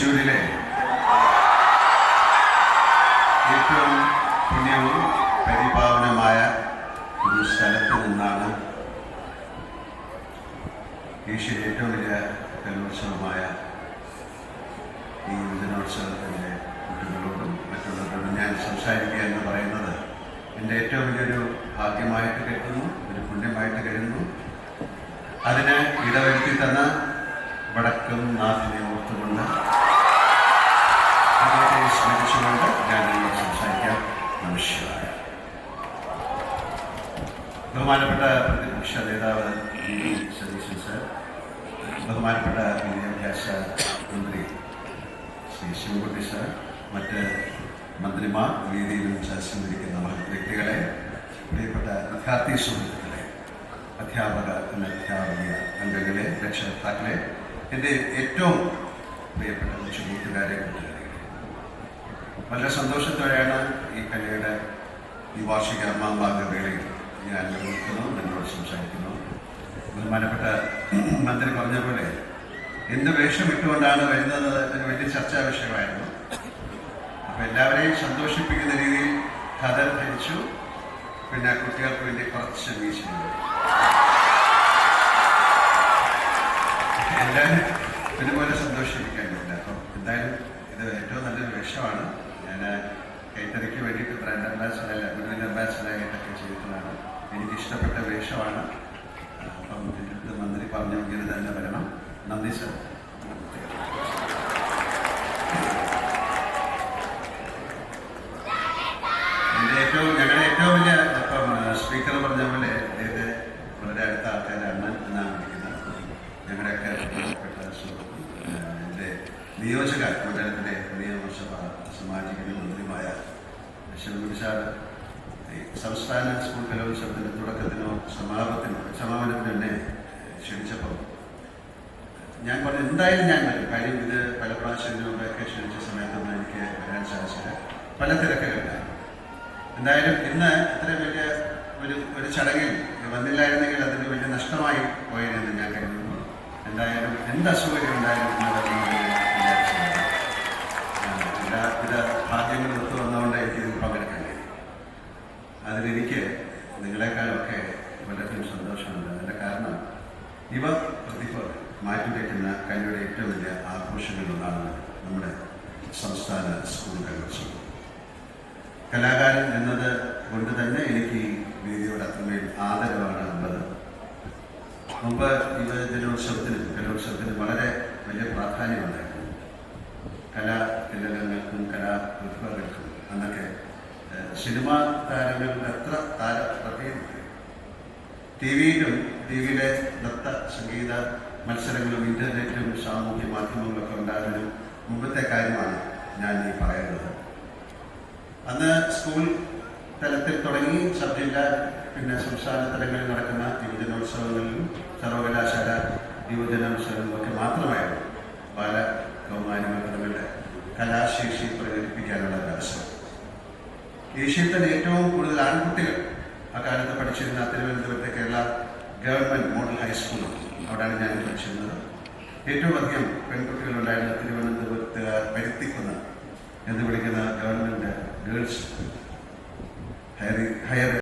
തൃശ്ശൂരിലെ ഏറ്റവും പുണ്യവും പരിപാവനമായ ഒരു സ്ഥലത്ത് നിന്നാണ് ഏഷ്യയിലെ ഏറ്റവും വലിയ കലോത്സവമായ ഈ യുവജനോത്സവത്തിന്റെ കുട്ടികളോടും മറ്റുള്ളവരോടും ഞാൻ സംസാരിക്കുക എന്ന് പറയുന്നത് എന്റെ ഏറ്റവും വലിയൊരു ഭാഗ്യമായിട്ട് കരുതുന്നു ഒരു പുണ്യമായിട്ട് കരുതുന്നു. അതിന് ഇടവരുത്തി തന്ന വടക്കും നാഥിനെ ബഹുമാനപ്പെട്ട പ്രതിപക്ഷ നേതാവ് സതീശൻ സാർ ബഹുമാനപ്പെട്ട വിദ്യാഭ്യാസ മന്ത്രി ശ്രീ ശിവകുട്ടി സാർ മറ്റ് മന്ത്രിമാർ വേദിയിലും സദസ്സിലിരിക്കുന്ന മഹത് വ്യക്തികളെ പ്രിയപ്പെട്ട വിദ്യാർത്ഥി സുഹൃത്തുക്കളെ അധ്യാപക അധ്യാപക അംഗങ്ങളെ രക്ഷകർത്താക്കളെ എന്റെ ഏറ്റവും പ്രിയപ്പെട്ട കുറച്ച് വളരെ സന്തോഷത്തോടെയാണ് ഈ കലയുടെ ഈ വാർഷിക മാമ്പാങ്ക വേളയിൽ ഞാൻ നിർവഹിക്കുന്നു എന്നോട് സംസാരിക്കുന്നു. ബഹുമാനപ്പെട്ട മന്ത്രി പറഞ്ഞ പോലെ എന്ത് വേഷം ഇട്ടുകൊണ്ടാണ് വരുന്നത് ഒരു വലിയ ചർച്ചാ വിഷയമായിരുന്നു. അപ്പം എല്ലാവരെയും സന്തോഷിപ്പിക്കുന്ന രീതിയിൽ കഥ ധരിച്ചു പിന്നെ കുട്ടികൾക്ക് വേണ്ടി കുറച്ച് വീശുന്നു എല്ലാവരും ഇതുപോലെ സന്തോഷിപ്പിക്കാൻ പറ്റില്ല അപ്പം എന്തായാലും ഇത് ഏറ്റവും നല്ലൊരു വേഷമാണ്. ഞാൻ കൈത്തറിക്ക് വേണ്ടിയിട്ട് ബ്രാൻഡ് അംബാസിഡർ ചെയ്തിട്ടുള്ളതാണ് എനിക്ക് ഇഷ്ടപ്പെട്ട വേഷമാണ്. അപ്പം മന്ത്രി പറഞ്ഞു ഇങ്ങനെ തന്നെ വരണം. നന്ദി സർ. എന്റെ ഏറ്റവും ഞങ്ങളുടെ ഏറ്റവും വലിയ ഇപ്പം സ്പീക്കർ പറഞ്ഞ പോലെ അദ്ദേഹത്തെ വളരെ അടുത്ത ആൾക്കാരെ അണ്ണൻ എന്നാണ് വിളിക്കുന്നത്. ഞങ്ങളുടെയൊക്കെ എന്റെ നിയോജക മണ്ഡലത്തിലെ നിയമസഭ സാമാജിക മന്ത്രിയുമായ ശിവകുടി സാർ സംസ്ഥാന സ്കൂൾ കലോത്സവത്തിന്റെ തുടക്കത്തിനോ സമാപനത്തിനോ സമാപനത്തിനോ എന്നെ ക്ഷണിച്ചപ്പോൾ ഞാൻ പറഞ്ഞു എന്തായാലും ഞാൻ വരും. കാര്യം ഇത് പല പ്രാവശ്യങ്ങളിലൊക്കെ ക്ഷണിച്ച സമയത്തൊന്നും എനിക്ക് വരാൻ സാധിച്ചില്ല. പല തിരക്കുകളുണ്ടായിരുന്നു എന്തായാലും ഇന്ന് ഇത്രയും വലിയ ഒരു ഒരു ചടങ്ങിൽ വന്നില്ലായിരുന്നെങ്കിൽ അതിന് വലിയ നഷ്ടമായി പോയതെന്ന് ഞാൻ കരുതുന്നു. എന്തായാലും എന്ത് അസുഖം ഉണ്ടായാലും എല്ലാ വിധ ഭാഗ്യങ്ങളും അതിലെനിക്ക് നിങ്ങളെക്കാളൊക്കെ വളരെയധികം സന്തോഷമുണ്ട്. അതിന്റെ കാരണം ഇവ പ്രതിഭ മാറ്റി വയ്ക്കുന്ന കലയുടെ ഏറ്റവും വലിയ ആഘോഷങ്ങളിലൊന്നാണ് നമ്മുടെ സംസ്ഥാന സ്കൂൾ കലോത്സവം. കലാകാരൻ എന്നത് കൊണ്ട് തന്നെ എനിക്ക് ഈ വേദിയോട് അത്രമേൽ ആദരവാണ് ഉള്ളത്. മുമ്പ് യുവജനോത്സവത്തിനും കലോത്സവത്തിനും വളരെ വലിയ പ്രാധാന്യമുണ്ടായിരുന്നു കലാ തിലകങ്ങൾക്കും കലാ ഏഹ്, സിനിമാ താരങ്ങളുടെ എത്ര താര പ്രഭേദമുണ്ട് ടി വിയിലും ടി വിയിലെ നൃത്ത സംഗീത മത്സരങ്ങളും ഇന്റർനെറ്റും സാമൂഹ്യ മാധ്യമങ്ങളൊക്കെ ഉണ്ടാകുന്നതിനും മുമ്പത്തെ കാര്യമാണ് ഞാൻ ഈ പറയുന്നത്. അന്ന് സ്കൂൾ തലത്തിൽ തുടങ്ങി സബ് ജില്ലാ പിന്നെ സംസ്ഥാന തലങ്ങളിൽ നടക്കുന്ന യുവജനോത്സവങ്ങളിലും സർവകലാശാല യുവജനോത്സവങ്ങളിലൊക്കെ മാത്രമായിരുന്നു ബാല കൗമാര മണ്ഡലങ്ങളുടെ കലാശേഷി പ്രകടിപ്പിക്കാനുള്ള അവസരം. ഏഷ്യയിൽ തന്നെ ഏറ്റവും കൂടുതൽ ആൺകുട്ടികൾ അക്കാലത്ത് പഠിച്ചിരുന്ന തിരുവനന്തപുരത്തെ കേരള ഗവൺമെന്റ് മോഡൽ ഹൈസ്കൂൾ അവിടെയാണ് ഞാൻ പഠിച്ചിരുന്നത്. ഏറ്റവും അധികം പെൺകുട്ടികളുണ്ടായിരുന്ന തിരുവനന്തപുരത്ത് പരുത്തിക്കുന്ന എന്ന് വിളിക്കുന്ന ഗവൺമെന്റ് ഗേൾസ് ഹയർ ഹയർ